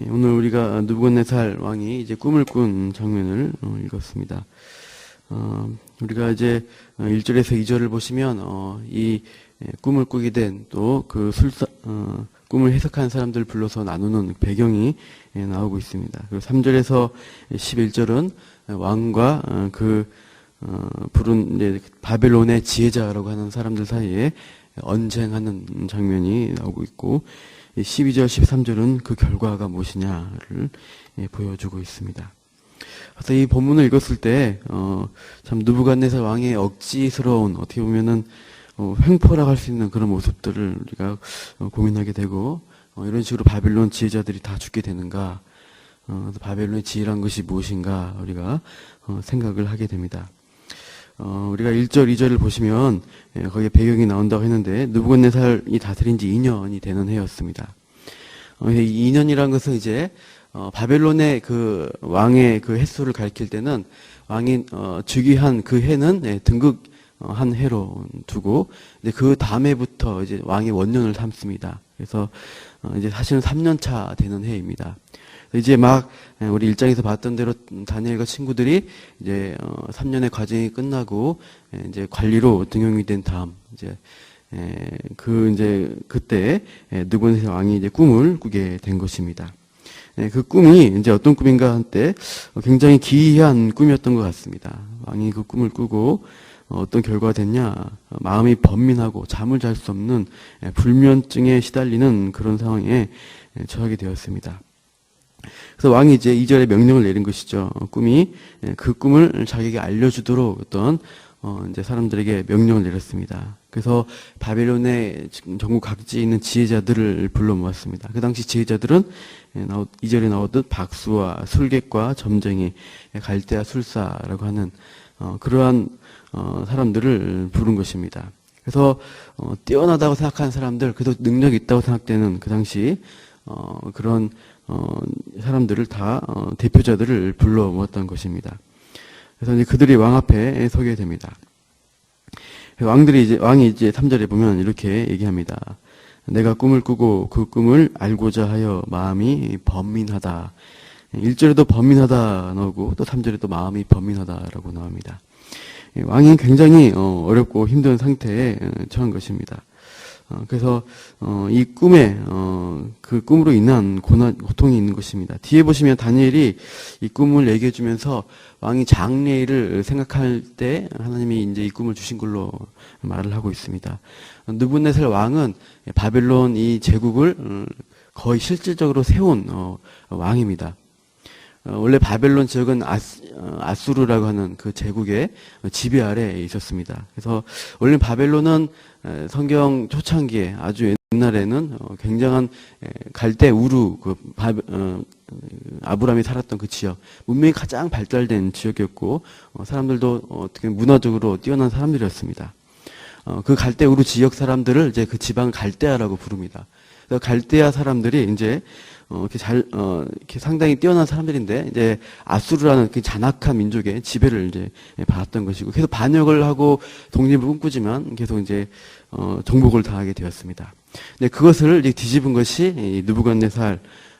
예, 오늘 우리가 누부갓네살 왕이 이제 꿈을 꾼 장면을 어, 읽었습니다. 어, 우리가 이제 1절에서 2절을 보시면 어, 이 예, 꿈을 꾸게 된 또 그 술사 어, 꿈을 해석한 사람들 불러서 나누는 배경이 예, 나오고 있습니다. 그리고 3절에서 11절은 왕과 어, 그 어, 부른 바벨론의 지혜자라고 하는 사람들 사이에 언쟁하는 장면이 나오고 있고 12절, 13절은 그 결과가 무엇이냐를 예, 보여주고 있습니다. 그래서 이 본문을 읽었을 때, 어, 참, 누부갓네살 왕의 억지스러운, 어떻게 보면은, 어, 횡포라고 할 수 있는 그런 모습들을 우리가 어, 고민하게 되고, 어, 이런 식으로 바벨론 지혜자들이 다 죽게 되는가, 어, 바벨론의 지혜란 것이 무엇인가, 우리가, 어, 생각을 하게 됩니다. 어, 우리가 1절, 2절을 보시면 예, 거기에 배경이 나온다고 했는데 누부갓네살이 다스린 지 2년이 되는 해였습니다. 어, 이 2년이라는 것은 이제 어, 바벨론의 그 왕의 그 횟수를 가리킬 때는 왕이 어, 즉위한 그 해는 예, 등극 어, 한 해로 두고 이제 그 다음해부터 이제 왕의 원년을 삼습니다. 그래서 어, 이제 사실은 3년 차 되는 해입니다. 이제 막 예, 우리 일장에서 봤던 대로 다니엘과 친구들이 이제 3년의 어, 과정이 끝나고 예, 이제 관리로 등용이 된 다음 이제 예, 그 이제 그때 느고네 왕이 이제 꿈을 꾸게 된 것입니다. 그 꿈이 이제 어떤 꿈인가 한때 굉장히 기이한 꿈이었던 것 같습니다. 왕이 그 꿈을 꾸고 어떤 결과가 됐냐 마음이 번민하고 잠을 잘 수 없는 불면증에 시달리는 그런 상황에 처하게 되었습니다. 그래서 왕이 이제 2절에 명령을 내린 것이죠. 어, 꿈이 예, 그 꿈을 자기에게 알려주도록 어떤 어, 이제 사람들에게 명령을 내렸습니다. 그래서 바벨론의 전국 각지에 있는 지혜자들을 불러 모았습니다. 그 당시 지혜자들은 2절에 예, 나오듯 박수와 술객과 점쟁이, 예, 갈대아 술사라고 하는 어, 그러한 사람들을 부른 것입니다. 그래서 뛰어나다고 생각하는 사람들, 그래도 능력이 있다고 생각되는 그 당시 그런 어, 사람들을 다 어, 대표자들을 불러 모았던 것입니다. 그래서 이제 그들이 왕 앞에 서게 됩니다. 왕들이 이제 왕이 이제 3절에 보면 이렇게 얘기합니다. 내가 꿈을 꾸고 그 꿈을 알고자 하여 마음이 번민하다. 1절에도 번민하다 나오고 또 3절에도 마음이 번민하다라고 나옵니다. 왕이 굉장히 어, 어렵고 힘든 상태에 어, 처한 것입니다. 어, 그래서 어, 이 꿈에 어, 그 꿈으로 인한 고난 고통이 있는 것입니다. 뒤에 보시면 다니엘이 이 꿈을 얘기해 주면서 왕이 장래일을 생각할 때 하나님이 이제 이 꿈을 주신 걸로 말을 하고 있습니다. 느부네살 왕은 바벨론 이 제국을 거의 실질적으로 세운 왕입니다. 원래 바벨론 지역은 아수, 르라고 하는 그 제국의 지배 아래에 있었습니다. 그래서 원래 바벨론은 성경 초창기에 아주 옛날에는 어, 굉장한 갈대 우루 그 어, 아브라함이 살았던 그 지역 문명이 가장 발달된 지역이었고 어, 사람들도 어떻게 문화적으로 뛰어난 사람들이었습니다. 그 갈대 우루 지역 사람들을 이제 그 지방 갈대아라고 부릅니다. 그래서 갈대아 사람들이 이제 어, 이렇게 잘, 어, 이렇게 상당히 뛰어난 사람들인데, 이제 아수르라는 그 잔악한 민족의 지배를 이제 받았던 것이고, 계속 반역을 하고 독립을 꿈꾸지만 계속 이제, 어, 정복을 당하게 되었습니다. 근데 그것을 이제 뒤집은 것이 이 누부갓네살,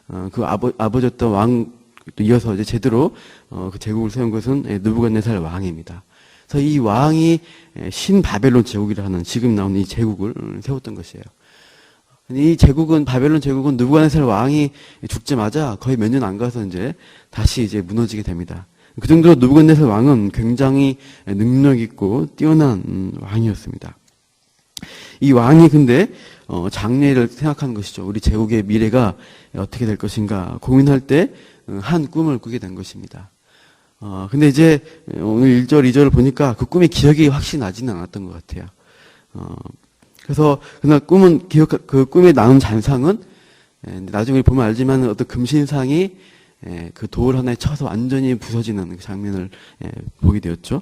어, 그 아버, 아버졌던 왕, 이어서 이제 제대로, 어, 그 제국을 세운 것은 누부갓네살 왕입니다. 그래서 이 왕이 신 바벨론 제국이라는 지금 나오는 이 제국을 세웠던 것이에요. 이 제국은 바벨론 제국은 누부갓네살 왕이 죽자마자 거의 몇 년 안 가서 이제 다시 이제 무너지게 됩니다. 그 정도로 누부갓네살 왕은 굉장히 능력 있고 뛰어난 왕이었습니다. 이 왕이 근데 어, 장래를 생각하는 것이죠. 우리 제국의 미래가 어떻게 될 것인가 고민할 때한 어, 꿈을 꾸게 된 것입니다. 어, 근데 이제 오늘 1절, 2절을 보니까 그 꿈의 기억이 확실히 나지는 않았던 것 같아요. 어, 그래서 그날 꿈은 기억 그 꿈에 나온 잔상은 예, 나중에 보면 알지만 어떤 금신상이 예, 그돌 하나에 쳐서 완전히 부서지는 그 장면을 예, 보게 되었죠.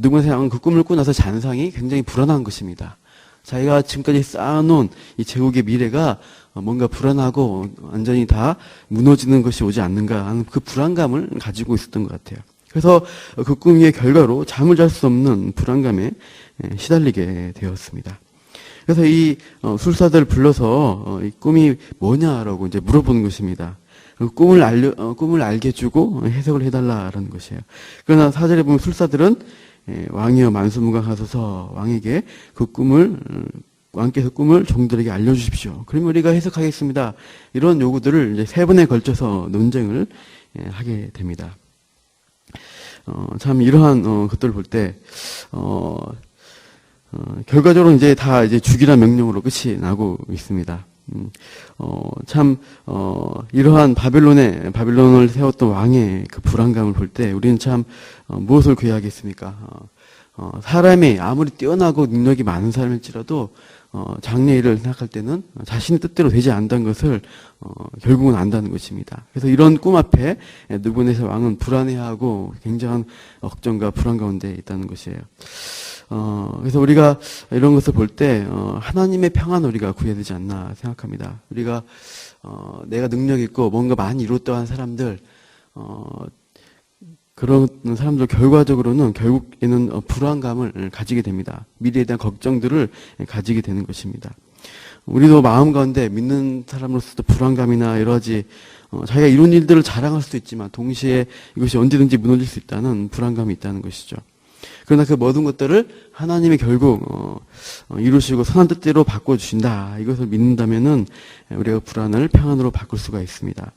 누군가 상은 그 꿈을 꾸고 나서 잔상이 굉장히 불안한 것입니다. 자기가 지금까지 쌓아놓은 이 제국의 미래가 뭔가 불안하고 완전히 다 무너지는 것이 오지 않는가 하는 그 불안감을 가지고 있었던 것 같아요. 그래서 그 꿈의 결과로 잠을 잘 수 없는 불안감에 시달리게 되었습니다. 그래서 이 어, 술사들 불러서 어, 이 꿈이 뭐냐라고 이제 물어보는 것입니다. 그 꿈을 알려 어, 꿈을 알게 해주고 해석을 해달라라는 것이에요. 그러나 사절에 보면 술사들은 예, 왕이여 만수무강하소서 왕에게 그 꿈을 어, 왕께서 꿈을 종들에게 알려주십시오. 그러면 우리가 해석하겠습니다. 이런 요구들을 이제 세 번에 걸쳐서 논쟁을 예, 하게 됩니다. 어, 참 이러한 어, 것들을 볼 때 어, 어, 결과적으로 이제 다 이제 죽이란 명령으로 끝이 나고 있습니다. 음, 어, 참, 어, 이러한 바벨론에, 바벨론을 세웠던 왕의 그 불안감을 볼 때 우리는 참, 어, 무엇을 구해야겠습니까? 어, 어, 사람이 아무리 뛰어나고 능력이 많은 사람일지라도 어, 장래 일을 생각할 때는 자신의 뜻대로 되지 않는다는 것을 어, 결국은 안다는 것입니다. 그래서 이런 꿈 앞에 느부네살 왕은 불안해하고 굉장한 걱정과 불안 가운데 있다는 것이에요. 어, 그래서 우리가 이런 것을 볼 때, 어, 하나님의 평안 우리가 구해야 되지 않나 생각합니다. 우리가, 어, 내가 능력 있고 뭔가 많이 이뤘다고 하는 사람들, 어, 그런 사람들 결과적으로는 결국에는 어, 불안감을 가지게 됩니다. 미래에 대한 걱정들을 가지게 되는 것입니다. 우리도 마음 가운데 믿는 사람으로서도 불안감이나 여러 가지 어, 자기가 이룬 일들을 자랑할 수도 있지만 동시에 이것이 언제든지 무너질 수 있다는 불안감이 있다는 것이죠. 그러나 그 모든 것들을 하나님이 결국 어, 어, 이루시고 선한 뜻대로 바꿔주신다. 이것을 믿는다면은 우리가 불안을 평안으로 바꿀 수가 있습니다.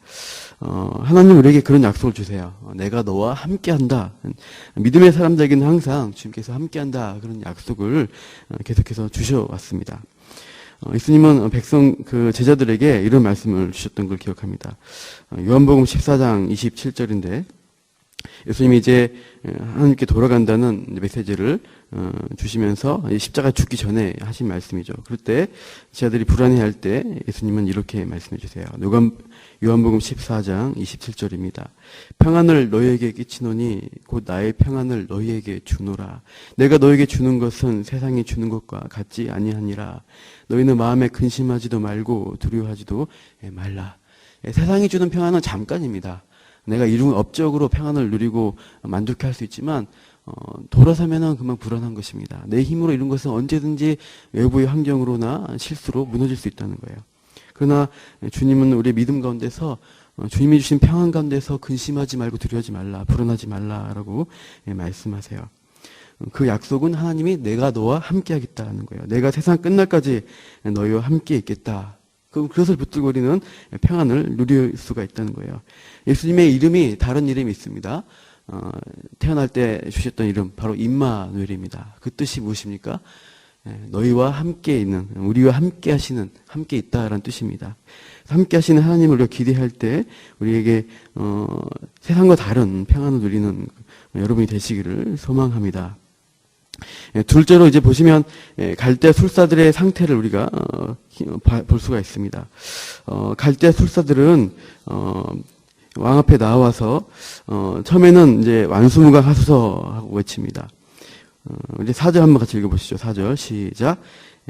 어, 하나님 우리에게 그런 약속을 주세요. 어, 내가 너와 함께한다. 믿음의 사람들에게는 항상 주님께서 함께한다. 그런 약속을 어, 계속해서 주셔왔습니다. 어, 예수님은 백성 그 제자들에게 이런 말씀을 주셨던 걸 기억합니다. 요한복음 14장 27절인데 예수님이 이제 하나님께 돌아간다는 메시지를 어, 주시면서 십자가 죽기 전에 하신 말씀이죠. 그럴 때 제자들이 불안해할 때 예수님은 이렇게 말씀해 주세요. 요한, 요한복음 14장 27절입니다. 평안을 너희에게 끼치노니 곧 나의 평안을 너희에게 주노라. 내가 너희에게 주는 것은 세상이 주는 것과 같지 아니하니라. 너희는 마음에 근심하지도 말고 두려워하지도 말라. 예, 세상이 주는 평안은 잠깐입니다. 내가 이룬 업적으로 평안을 누리고 만족해 할 수 있지만 어, 돌아서면은 금방 불안한 것입니다. 내 힘으로 이룬 것은 언제든지 외부의 환경으로나 실수로 무너질 수 있다는 거예요. 그러나 주님은 우리 믿음 가운데서 어, 주님이 주신 평안 가운데서 근심하지 말고 두려워하지 말라, 불안하지 말라라고 예, 말씀하세요. 그 약속은 하나님이 내가 너와 함께 하겠다는 거예요. 내가 세상 끝날까지 너희와 함께 있겠다. 그, 그것을 붙들고 우리는 평안을 누릴 수가 있다는 거예요. 예수님의 이름이 다른 이름이 있습니다. 어, 태어날 때 주셨던 이름 바로 임마누엘입니다. 그 뜻이 무엇입니까? 예, 너희와 함께 있는 우리와 함께 하시는 함께 있다라는 뜻입니다. 함께 하시는 하나님을 우리가 기대할 때 우리에게 어, 세상과 다른 평안을 누리는 여러분이 되시기를 소망합니다. 예, 둘째로 이제 보시면 예, 갈대 술사들의 상태를 우리가 어, 볼 수가 있습니다. 어, 갈대 술사들은 어, 왕 앞에 나와서 어, 처음에는 이제 완수무강 하소서 하고 외칩니다. 어, 이제 사절 한번 같이 읽어보시죠. 사절 시작.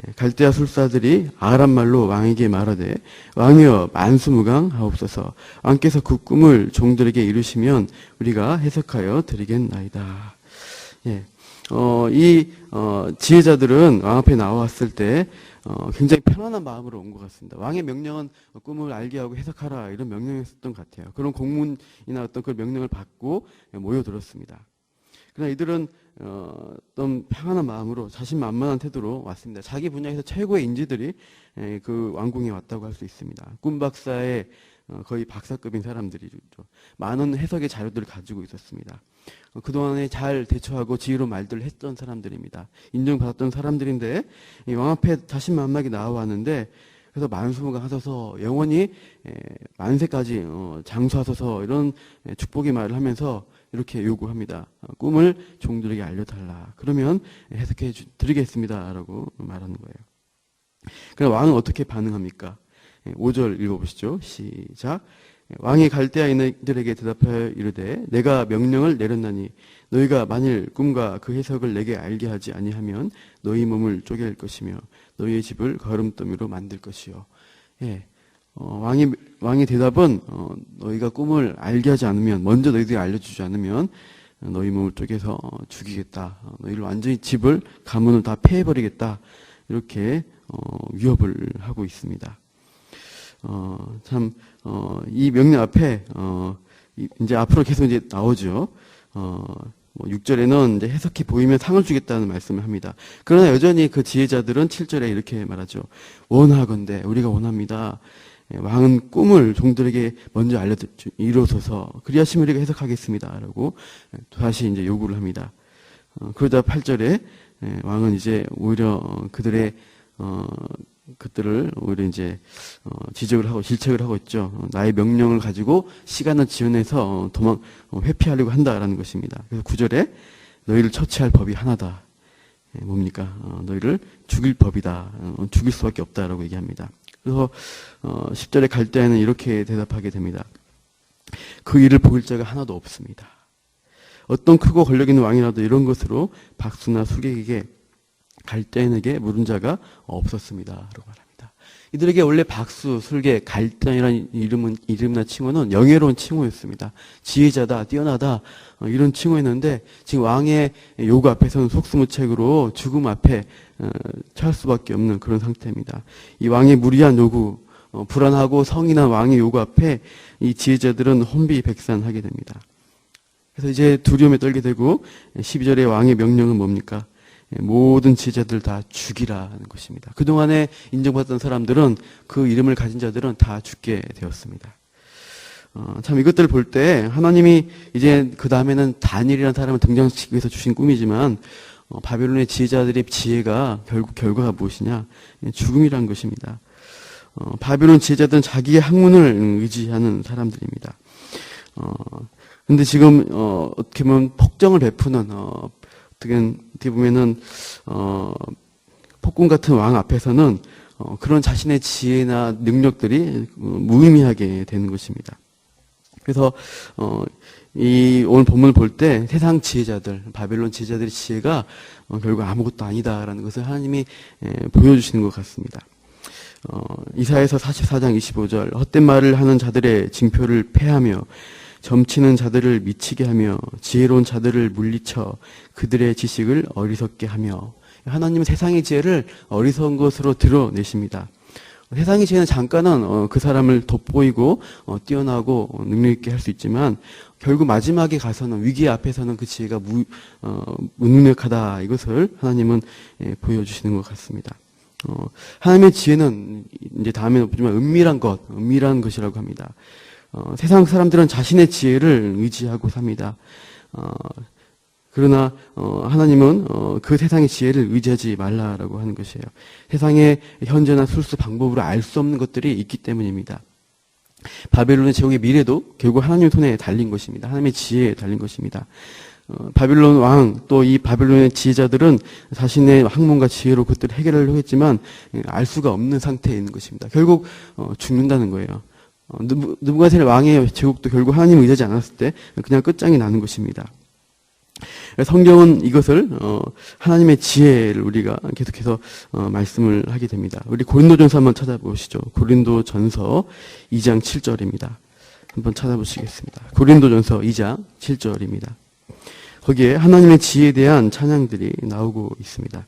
예, 갈대아 술사들이 아람 말로 왕에게 말하되 왕이여 만수무강 하옵소서 왕께서 그 꿈을 종들에게 이루시면 우리가 해석하여 드리겠나이다. 예. 어, 이 어, 지혜자들은 왕 앞에 나왔을 때 어, 굉장히 편안한 마음으로 온 것 같습니다. 왕의 명령은 꿈을 알게 하고 해석하라 이런 명령이었던 것 같아요. 그런 공문이나 어떤 그 명령을 받고 모여들었습니다. 그러나 이들은 어, 떤 평안한 마음으로 자신만만한 태도로 왔습니다. 자기 분야에서 최고의 인재들이 에, 그 왕궁에 왔다고 할 수 있습니다. 꿈 박사의 어, 거의 박사급인 사람들이죠. 많은 해석의 자료들을 가지고 있었습니다. 어, 그동안에 잘 대처하고 지혜로 말들을 했던 사람들입니다. 인정받았던 사람들인데 왕 앞에 자신만만하게 나와왔는데 그래서 만수무강 하소서 영원히 만세까지 어, 장수하소서 이런 축복의 말을 하면서 이렇게 요구합니다. 꿈을 종들에게 알려달라. 그러면 해석해 드리겠습니다라고 말하는 거예요. 그럼 왕은 어떻게 반응합니까? 5절 읽어보시죠. 시작. 왕이 갈대아인들에게 대답하여 이르되 내가 명령을 내렸나니 너희가 만일 꿈과 그 해석을 내게 알게 하지 아니하면 너희 몸을 쪼갤 것이며 너희의 집을 거름더미로 만들 것이요. 예. 어, 왕이 왕의 대답은 어, 너희가 꿈을 알게 하지 않으면 먼저 너희들이 알려주지 않으면 너희 몸을 쪼개서 어, 죽이겠다. 어, 너희를 완전히 집을 가문을 다 패해버리겠다. 이렇게 어, 위협을 하고 있습니다. 어, 참, 어, 이 명령 앞에, 어, 이- 이제 앞으로 계속 이제 나오죠. 어, 뭐 6절에는 이제 해석해 보이면 상을 주겠다는 말씀을 합니다. 그러나 여전히 그 지혜자들은 7절에 이렇게 말하죠. 원하건대, 우리가 원합니다. 예, 왕은 꿈을 종들에게 먼저 알려 이루소서 그리하시면 우리가 해석하겠습니다. 라고 예, 다시 이제 요구를 합니다. 어, 그러다 8절에 예, 왕은 이제 오히려 어, 그들의 어, 그들을 오히려 이제 어, 지적을 하고 질책을 하고 있죠. 어, 나의 명령을 가지고 시간을 지연해서 어, 도망 어, 회피하려고 한다라는 것입니다. 그래서 9절에 너희를 처치할 법이 하나다. 예, 뭡니까? 어, 너희를 죽일 법이다. 어, 죽일 수밖에 없다라고 얘기합니다. 그래서 어, 10절에 갈 때에는 이렇게 대답하게 됩니다. 그 일을 보일 자가 하나도 없습니다. 어떤 크고 권력 있는 왕이라도 이런 것으로 박수나 수객에게 갈대에게 물은 자가 없었습니다. 라고 말합니다. 이들에게 원래 박수, 술계, 갈대이라는 이름은, 이름이나 칭호는 영예로운 칭호였습니다. 지혜자다, 뛰어나다, 어, 이런 칭호였는데, 지금 왕의 요구 앞에서는 속수무책으로 죽음 앞에 어, 처할 수밖에 없는 그런 상태입니다. 이 왕의 무리한 요구, 어, 불안하고 성인한 왕의 요구 앞에 이 지혜자들은 혼비백산하게 됩니다. 그래서 이제 두려움에 떨게 되고 12절의 왕의 명령은 뭡니까? 예, 모든 지혜자들 다 죽이라는 것입니다. 그동안에 인정받던 사람들은 그 이름을 가진 자들은 다 죽게 되었습니다. 어, 참 이것들을 볼 때 하나님이 이제 그 다음에는 단일이라는 사람을 등장시키기 위해서 주신 꿈이지만 어, 바벨론의 지혜자들의 지혜가 결국 결과가 무엇이냐? 예, 죽음이란 것입니다. 어, 바벨론 지혜자들은 자기의 학문을 의지하는 사람들입니다. 어, 근데 지금 어, 어떻게 보면 폭정을 베푸는 어, 어떻게, 보면은 어, 폭군 같은 왕 앞에서는 어, 그런 자신의 지혜나 능력들이 어, 무의미하게 되는 것입니다. 그래서 어, 이 오늘 본문을 볼 때 세상 지혜자들, 바벨론 지혜자들의 지혜가 어, 결국 아무것도 아니다라는 것을 하나님이 에, 보여주시는 것 같습니다. 어, 이사에서 44장 25절 헛된 말을 하는 자들의 징표를 패하며 점치는 자들을 미치게 하며 지혜로운 자들을 물리쳐 그들의 지식을 어리석게 하며 하나님은 세상의 지혜를 어리석은 것으로 드러내십니다. 세상의 지혜는 잠깐은 어, 그 사람을 돋보이고 어, 뛰어나고 어, 능력 있게 할 수 있지만 결국 마지막에 가서는 위기 앞에서는 그 지혜가 무, 어, 무능력하다 이것을 하나님은 예, 보여주시는 것 같습니다. 어, 하나님의 지혜는 이제 다음에 보지만 은밀한 것, 은밀한 것이라고 합니다. 어, 세상 사람들은 자신의 지혜를 의지하고 삽니다. 어, 그러나 어, 하나님은 어, 그 세상의 지혜를 의지하지 말라라고 하는 것이에요. 세상의 현재나 술수 방법으로 알 수 없는 것들이 있기 때문입니다. 바벨론의 제국의 미래도 결국 하나님 손에 달린 것입니다. 하나님의 지혜에 달린 것입니다. 어, 바빌론 왕 또 이 바빌론의 지혜자들은 자신의 학문과 지혜로 그것들을 해결하려고 했지만 예, 알 수가 없는 상태에 있는 것입니다. 결국 어, 죽는다는 거예요. 어, 느부- 느부갓네살 왕의 제국도 결국 하나님을 의지하지 않았을 때 그냥 끝장이 나는 것입니다. 성경은 이것을 어, 하나님의 지혜를 우리가 계속해서 어, 말씀을 하게 됩니다. 우리 고린도전서 한번 찾아보시죠. 고린도전서 2장 7절입니다. 한번 찾아보시겠습니다. 고린도전서 2장 7절입니다. 거기에 하나님의 지혜에 대한 찬양들이 나오고 있습니다.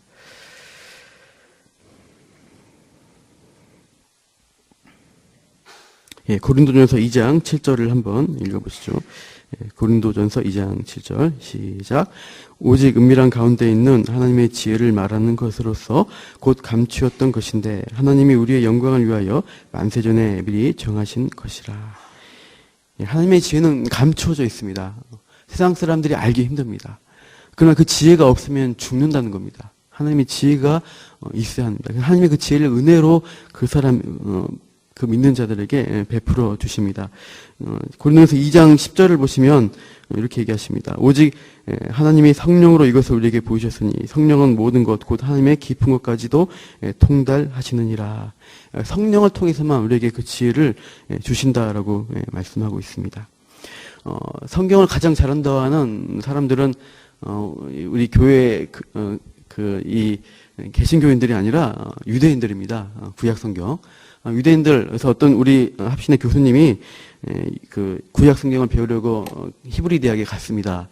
예, 고린도전서 2장 7절을 한번 읽어보시죠. 예, 고린도전서 2장 7절 시작. 오직 은밀한 가운데 있는 하나님의 지혜를 말하는 것으로서 곧 감추었던 것인데 하나님이 우리의 영광을 위하여 만세 전에 미리 정하신 것이라. 예, 하나님의 지혜는 감추어져 있습니다. 세상 사람들이 알기 힘듭니다. 그러나 그 지혜가 없으면 죽는다는 겁니다. 하나님의 지혜가 어, 있어야 합니다. 하나님의 그 지혜를 은혜로 그 사람 어, 그 믿는 자들에게 예, 베풀어 주십니다. 어, 고린도서 2장 10절을 보시면 이렇게 얘기하십니다. 오직 예, 하나님이 성령으로 이것을 우리에게 보이셨으니 성령은 모든 것 곧 하나님의 깊은 것까지도 예, 통달하시느니라. 예, 성령을 통해서만 우리에게 그 지혜를 예, 주신다라고 예, 말씀하고 있습니다. 어, 성경을 가장 잘한다 하는 사람들은 어, 우리 교회 그, 어, 그이 개신교인들이 아니라 어, 유대인들입니다. 어, 구약 성경. 어, 유대인들 그래서 어떤 우리 어, 합신의 교수님이 에, 그 구약 성경을 배우려고 어, 히브리 대학에 갔습니다.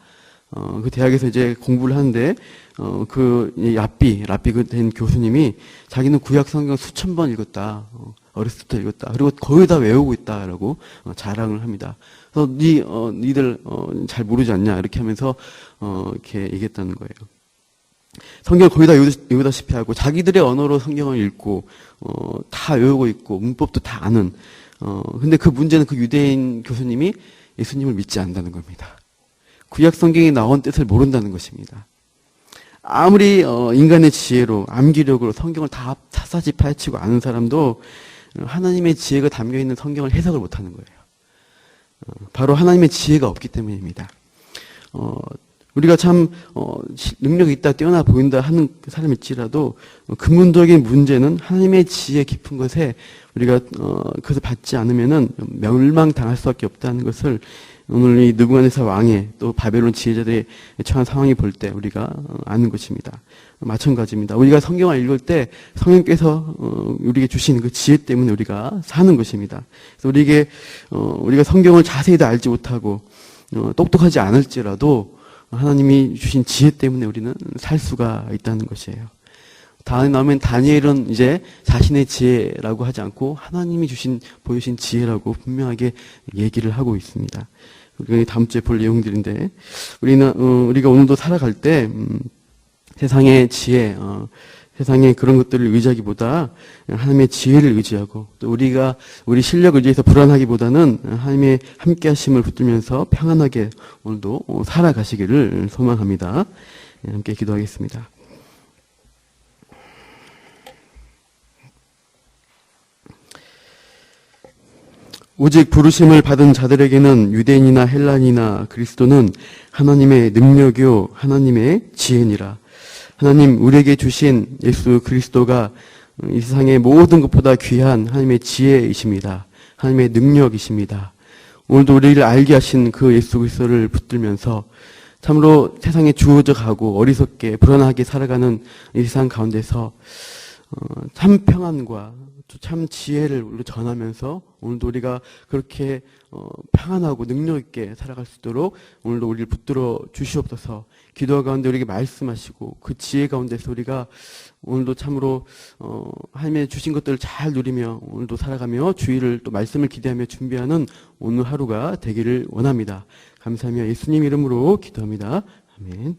어, 그 대학에서 이제 공부를 하는데 어, 그이 랍비 랍비 그된 교수님이 자기는 구약 성경 수천 번 읽었다. 어, 어렸을 때 읽었다. 그리고 거의 다 외우고 있다 라고 어, 자랑을 합니다. 그래서 니, 어, 니들 어, 잘 모르지 않냐 이렇게 하면서 어, 이렇게 얘기했다는 거예요. 성경을 거의 다 외우다- 외우다 시피 하고 자기들의 언어로 성경을 읽고 어, 다 외우고 있고 문법도 다 아는. 어, 근데 그 문제는 그 유대인 교수님이 예수님을 믿지 않는다는 겁니다. 구약 성경에 나온 뜻을 모른다는 것입니다. 아무리 어, 인간의 지혜로 암기력으로 성경을 다 타사지 파헤치고 아는 사람도 하나님의 지혜가 담겨 있는 성경을 해석을 못하는 거예요. 어, 바로 하나님의 지혜가 없기 때문입니다. 어, 우리가 참 어, 시- 능력이 있다 뛰어나 보인다 하는 사람일지라도 어, 근본적인 문제는 하나님의 지혜 깊은 것에 우리가 어, 그것을 받지 않으면은 멸망당할 수밖에 없다는 것을 오늘 이 느부갓네살 왕의 또 바벨론 지혜자들의 처한 상황이 볼 때 우리가 어, 아는 것입니다. 마찬가지입니다. 우리가 성경을 읽을 때 성령께서 어, 우리에게 주신 그 지혜 때문에 우리가 사는 것입니다. 그래서 우리에게 어, 우리가 성경을 자세히 다 알지 못하고 어, 똑똑하지 않을지라도 하나님이 주신 지혜 때문에 우리는 살 수가 있다는 것이에요. 다음에 나오면 다니엘은 이제 자신의 지혜라고 하지 않고 하나님이 주신 보여주신 지혜라고 분명하게 얘기를 하고 있습니다. 그게 다음 주에 볼 내용들인데 우리는 어, 우리가 오늘도 살아갈 때 음, 세상의 지혜, 어, 세상의 그런 것들을 의지하기보다 하나님의 지혜를 의지하고 또 우리가 우리 실력 의지해서 불안하기보다는 하나님의 함께 하심을 붙들면서 평안하게 오늘도 어, 살아가시기를 소망합니다. 예, 함께 기도하겠습니다. 오직 부르심을 받은 자들에게는 유대인이나 헬란이나 그리스도는 하나님의 능력이요 하나님의 지혜니라. 하나님 우리에게 주신 예수 그리스도가 이 세상의 모든 것보다 귀한 하나님의 지혜이십니다. 하나님의 능력이십니다. 오늘도 우리를 알게 하신 그 예수 그리스도를 붙들면서 참으로 세상에 주어져 가고 어리석게 불안하게 살아가는 이 세상 가운데서 어, 참 평안과 또 참 지혜를 전하면서 오늘도 우리가 그렇게 어, 평안하고 능력 있게 살아갈 수 있도록 오늘도 우리를 붙들어 주시옵소서. 기도 가운데 우리에게 말씀하시고 그 지혜 가운데서 우리가 오늘도 참으로 어, 하나님의 주신 것들을 잘 누리며 오늘도 살아가며 주의를 또 말씀을 기대하며 준비하는 오늘 하루가 되기를 원합니다. 감사하며 예수님 이름으로 기도합니다. 아멘.